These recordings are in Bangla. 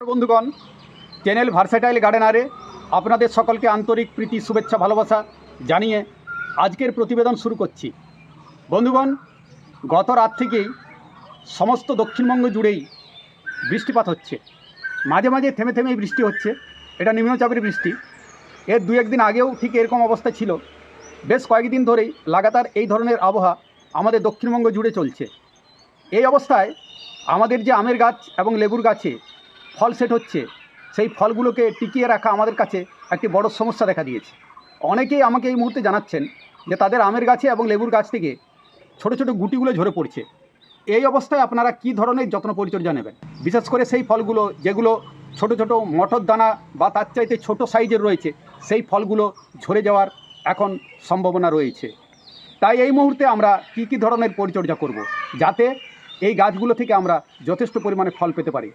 বন্ধুগণ চ্যানেল ভার্সাটাইল গার্ডেনারে আপনাদের সকলকে আন্তরিক প্রীতি, শুভেচ্ছা, ভালোবাসা জানিয়ে আজকের প্রতিবেদন শুরু করছি। বন্ধুগণ, গত রাত থেকেই সমস্ত দক্ষিণবঙ্গ জুড়েই বৃষ্টিপাত হচ্ছে। মাঝে মাঝে থেমে থেমেই বৃষ্টি হচ্ছে। এটা নিম্নচাপের বৃষ্টি। এর দু একদিন আগেও ঠিক এরকম অবস্থা ছিল। বেশ কয়েকদিন ধরেই লাগাতার এই ধরনের আবহাওয়া আমাদের দক্ষিণবঙ্গ জুড়ে চলছে। এই অবস্থায় আমাদের যে আমের গাছ এবং লেবুর গাছে ফল সেট হচ্ছে, সেই ফলগুলোকে টিকিয়ে রাখা আমাদের কাছে একটি বড় সমস্যা দেখা দিয়েছে। অনেকেই আমাকে এই মুহূর্তে জানাচ্ছেন যে তাদের আমের গাছে এবং লেবুর গাছ থেকে ছোট ছোট গুটিগুলো ঝরে পড়ছে। এই অবস্থায় আপনারা কি ধরনের যত্ন পরিচর্যা নেবেন? বিশেষ করে সেই ফলগুলো যেগুলো ছোট ছোট মটর দানা বা তার চাইতে ছোট সাইজের রয়েছে, সেই ফলগুলো ঝরে যাওয়ার এখন সম্ভাবনা রয়েছে। তাই এই মুহূর্তে আমরা কি কি ধরনের পরিচর্যা করব? যাতে এই গাছগুলো থেকে আমরা যথেষ্ট পরিমাণে ফল পেতে পারি।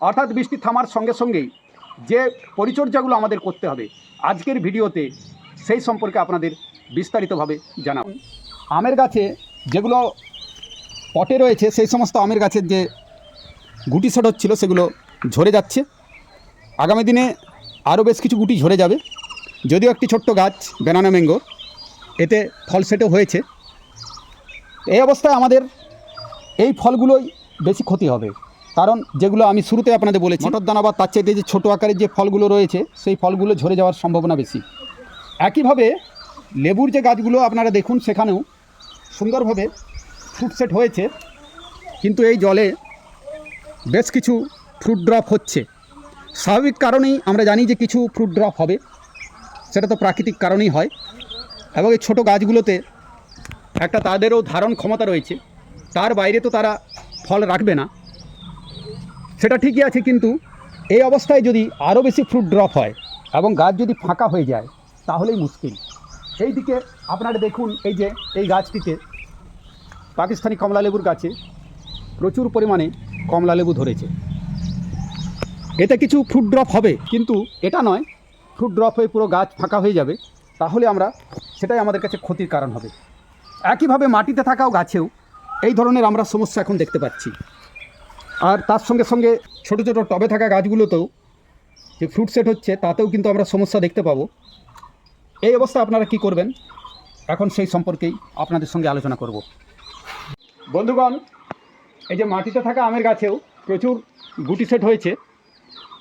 অর্থাৎ বৃষ্টি থামার সঙ্গে সঙ্গেই যে পরিচর্যাগুলো আমাদের করতে হবে আজকের ভিডিওতে সেই সম্পর্কে আপনাদের বিস্তারিতভাবে জানাব। আমের গাছে যেগুলো পটে রয়েছে, সেই সমস্ত আমের গাছের যে গুটি সেট হচ্ছিল, সেগুলো ঝরে যাচ্ছে। আগামী দিনে আরও বেশ কিছু গুটি ঝরে যাবে। যদিও একটি ছোট্ট গাছ, বেনানা ম্যাঙ্গো, এতে ফল সেটও হয়েছে। এই অবস্থায় আমাদের এই ফলগুলোই বেশি ক্ষতি হবে। কারণ যেগুলো আমি শুরুতে আপনাদের বলেছি মটর দানা বা তার চাইতে যে ছোটো আকারের যে ফলগুলো রয়েছে, সেই ফলগুলো ঝরে যাওয়ার সম্ভাবনা বেশি। একইভাবে লেবুর যে গাছগুলো আপনারা দেখুন সেখানেও সুন্দরভাবে ফ্রুট সেট হয়েছে, কিন্তু এই জলে বেশ কিছু ফ্রুট ড্রপ হচ্ছে। স্বাভাবিক কারণেই আমরা জানি যে কিছু ফ্রুট ড্রপ হবে, সেটা তো প্রাকৃতিক কারণেই হয়। এবং এই ছোটো গাছগুলোতে একটা তাদেরও ধারণ ক্ষমতা রয়েছে, তার বাইরে তো তারা ফল রাখবে না। সেটা ঠিকই আছে কিন্তু এই অবস্থায় যদি আরও বেশি ফ্রুট ড্রপ হয় এবং গাছ যদি ফাঁকা হয়ে যায়, তাহলেই মুশকিল। এই দিকে আপনারা দেখুন এই যে এই গাছটিতে পাকিস্তানি কমলা লেবুর গাছে প্রচুর পরিমাণে কমলা লেবু ধরেছে। এতে কিছু ফ্রুট ড্রপ হবে, কিন্তু এটা নয় ফ্রুট ড্রপ হয়ে পুরো গাছ ফাঁকা হয়ে যাবে, তাহলে আমরা সেটাই আমাদের কাছে ক্ষতির কারণ হবে। একইভাবে মাটিতে থাকাও গাছেও এই ধরনের আমরা সমস্যা এখন দেখতে পাচ্ছি। আর তার সঙ্গে সঙ্গে ছোট ছোট টবে থাকা গাছগুলোতেও যে ফ্রুট সেট হচ্ছে, তাতেও কিন্তু আমরা সমস্যা দেখতে পাবো। এই অবস্থা আপনারা কি করবেন? এখন সেই সম্পর্কেই আপনাদের সঙ্গে আলোচনা করব। বন্ধুগণ, এই যে মাটিতে থাকা আমের গাছেও প্রচুর গুটি সেট হয়েছে।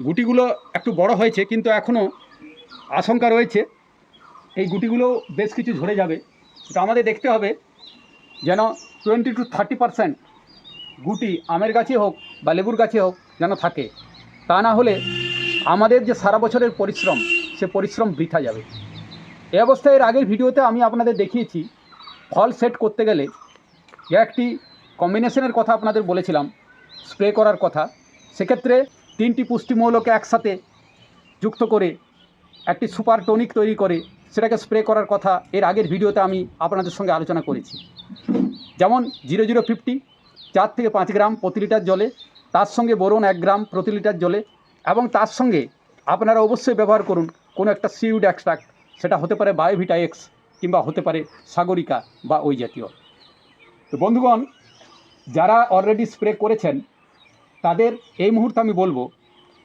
গুটিগুলো একটু বড় হয়েছে, কিন্তু এখনও আশঙ্কা রয়েছে। এই গুটিগুলো বেশ কিছু ঝরে যাবে। তো আমাদের দেখতে হবে যেন টোয়েন্টি টু থার্টি পারসেন্ট গুটি আমের গাছে হোক বা লেবুর গাছে হোক যেন থাকে, তা না হলে আমাদের যে সারা বছরের পরিশ্রম, সে পরিশ্রম বৃথা যাবে। এই অবস্থায় এর আগের ভিডিওতে আমি আপনাদের দেখিয়েছি, ফল সেট করতে গেলে একটি কম্বিনেশনের কথা আপনাদের বলেছিলাম, স্প্রে করার কথা। সেক্ষেত্রে তিনটি পুষ্টিমৌলকে একসাথে যুক্ত করে একটি সুপার টনিক তৈরি করে সেটাকে স্প্রে করার কথা এর আগের ভিডিওতে আমি আপনাদের সঙ্গে আলোচনা করেছি। যেমন জিরো জিরো ফিফটি চার থেকে পাঁচ গ্রাম প্রতি লিটার জলে, তার সঙ্গে বোরন এক গ্রাম প্রতি লিটার জলে এবং তার সঙ্গে আপনারা অবশ্যই ব্যবহার করুন কোনো একটা সিউড এক্সট্রাক্ট সেটা হতে পারে বায়োভিটা এক্স কিংবা হতে পারে সাগরিকা বা ওই জাতীয়। তো বন্ধুগণ, যারা অলরেডি স্প্রে করেছেন, তাদের এই মুহূর্তে আমি বলব,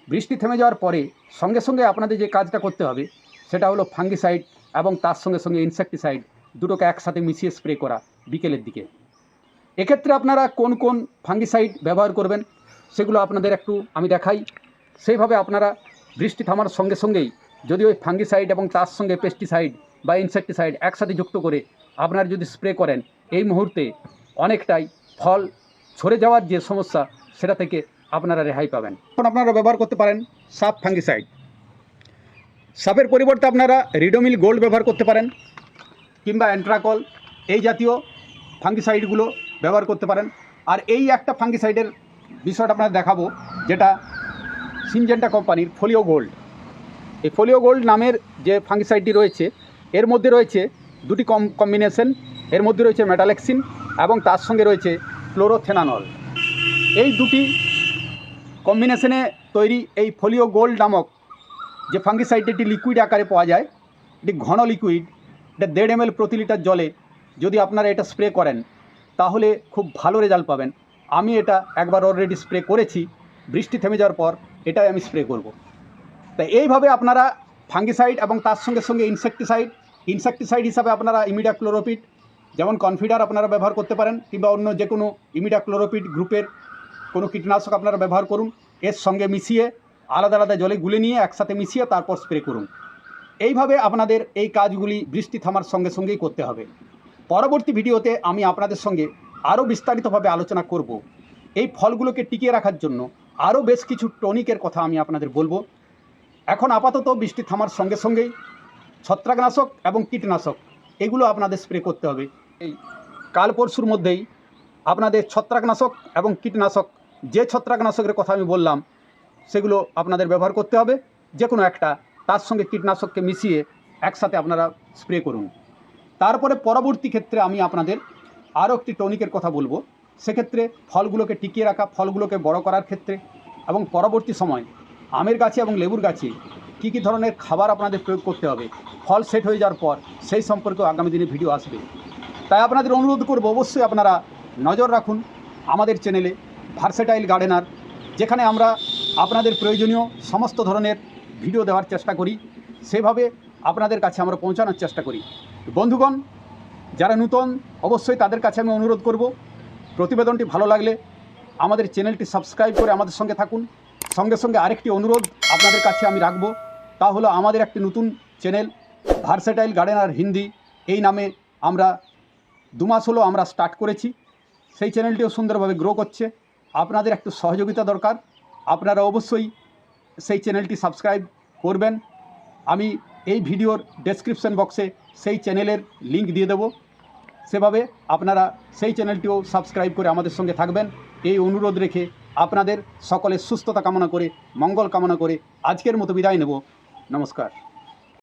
বৃষ্টি থেমে যাওয়ার পরে সঙ্গে সঙ্গে আপনাদের যে কাজটা করতে হবে, সেটা হলো ফাঙ্গিসাইড এবং তার সঙ্গে সঙ্গে ইনসেকটিসাইড দুটোকে একসাথে মিশিয়ে স্প্রে করা বিকেলের দিকে। এক্ষেত্রে আপনারা কোন কোন ফাঙ্গিসাইড ব্যবহার করবেন, সেগুলো আপনাদের একটু আমি দেখাই। সেইভাবে আপনারা বৃষ্টি থামার সঙ্গে সঙ্গেই যদি ওই ফাঙ্গিসাইড এবং তার সঙ্গে পেস্টিসাইড বা ইনসেকটিসাইড একসাথে যুক্ত করে আপনারা যদি স্প্রে করেন, এই মুহূর্তে অনেকটাই ফল ঝরে যাওয়ার যে সমস্যা, সেটা থেকে আপনারা রেহাই পাবেন। এখন আপনারা ব্যবহার করতে পারেন সাপ ফাঙ্গিসাইড সাপের পরিবর্তে আপনারা রিডোমিল গোল্ড ব্যবহার করতে পারেন, কিংবা অ্যান্ট্রাকল, এই জাতীয় ফাঙ্গিসাইডগুলো ব্যবহার করতে পারেন। আর এই একটা ফাঙ্গিসাইডের বিষয়টা আপনারা দেখাবো, যেটা সিনজেন্টা কোম্পানির ফোলিও গোল্ড এই ফোলিও গোল্ড নামের যে ফাঙ্গিসাইডটি রয়েছে, এর মধ্যে রয়েছে দুটি কম কম্বিনেশন এর মধ্যে রয়েছে মেটালেক্সিন এবং তার সঙ্গে রয়েছে ক্লোরোথেনানল এই দুটি কম্বিনেশনে তৈরি এই ফোলিও গোল্ড নামক যে ফাঙ্গিসাইডটি লিকুইড আকারে পাওয়া যায়, এটি ঘন লিকুইড এটা দেড় এম প্রতি লিটার জলে যদি আপনারা এটা স্প্রে করেন তাহলে খুব ভালো রেজাল্ট পাবেন। আমি এটা একবার অলরেডি স্প্রে করেছি, বৃষ্টি থেমে যাওয়ার পর এটাই আমি স্প্রে করব। তাই এইভাবে আপনারা ফাঙ্গিসাইড এবং তার সঙ্গে সঙ্গে ইনসেকটিসাইড ইনসেকটিসাইড হিসাবে আপনারা ইমিডা ক্লোরোপিড যেমন কনফিডার আপনারা ব্যবহার করতে পারেন, কিংবা অন্য যে কোনো ইমিডা ক্লোরোপিড গ্রুপের কোনো কীটনাশক আপনারা ব্যবহার করুন, এর সঙ্গে মিশিয়ে, আলাদা আলাদা জলে গুলে নিয়ে একসাথে মিশিয়ে তারপর স্প্রে করুন। এইভাবে আপনাদের এই কাজগুলি বৃষ্টি থামার সঙ্গে সঙ্গেই করতে হবে। পরবর্তী ভিডিওতে আমি আপনাদের সঙ্গে আরও বিস্তারিতভাবে আলোচনা করব। এই ফলগুলোকে টিকিয়ে রাখার জন্য আরও বেশ কিছু টনিকের কথা আমি আপনাদের বলব। এখন আপাতত বৃষ্টি থামার সঙ্গে সঙ্গেই ছত্রাকনাশক এবং কীটনাশক, এগুলো আপনাদের স্প্রে করতে হবে। এই কাল পরশুর মধ্যেই আপনাদের ছত্রাকনাশক এবং কীটনাশক, যে ছত্রাকনাশকের কথা আমি বললাম, সেগুলো আপনাদের ব্যবহার করতে হবে। যে কোনো একটা তার সঙ্গে কীটনাশককে মিশিয়ে একসাথে আপনারা স্প্রে করুন। তারপরে পরবর্তী ক্ষেত্রে আমি আপনাদের আরও একটি টনিকের কথা বলব। সেক্ষেত্রে ফলগুলোকে টিকিয়ে রাখা, ফলগুলোকে বড় করার ক্ষেত্রে এবং পরবর্তী সময় আমের গাছে এবং লেবুর গাছে কী কী ধরনের খাবার আপনাদের প্রয়োগ করতে হবে, ফল সেট হয়ে যাওয়ার পর সেই সম্পর্কেও আগামী দিনে ভিডিও আসবে। তাই আপনাদের অনুরোধ করব, অবশ্যই আপনারা নজর রাখুন আমাদের চ্যানেলে ভার্সেটাইল গার্ডেনার যেখানে আমরা আপনাদের প্রয়োজনীয় সমস্ত ধরনের ভিডিও দেওয়ার চেষ্টা করি। সেভাবে আপনাদের কাছে আমরা পৌঁছানোর চেষ্টা করি। বন্ধুগণ, যারা নূতন, অবশ্যই তাদের কাছে আমি অনুরোধ করব, প্রতিবেদনটি ভালো লাগলে আমাদের চ্যানেলটি সাবস্ক্রাইব করে আমাদের সঙ্গে থাকুন। সঙ্গে সঙ্গে আরেকটি অনুরোধ আপনাদের কাছে আমি রাখব, তা হলো আমাদের একটি নতুন চ্যানেল ভার্সেটাইল গার্ডেনার হিন্দি এই নামে আমরা দু মাস হলো আমরা স্টার্ট করেছি। সেই চ্যানেলটিও সুন্দরভাবে গ্রো করছে। আপনাদের একটু সহযোগিতা দরকার। আপনারা অবশ্যই সেই চ্যানেলটি সাবস্ক্রাইব করবেন। আমি এই ভিডিওর ডেসক্রিপশন বক্সে সেই চ্যানেলের লিঙ্ক দিয়ে দেব। সেভাবে আপনারা সেই চ্যানেলটিও সাবস্ক্রাইব করে আমাদের সঙ্গে থাকবেন। এই অনুরোধ রেখে আপনাদের সকলের সুস্থতা কামনা করে, মঙ্গল কামনা করে আজকের মতো বিদায় নেব। নমস্কার।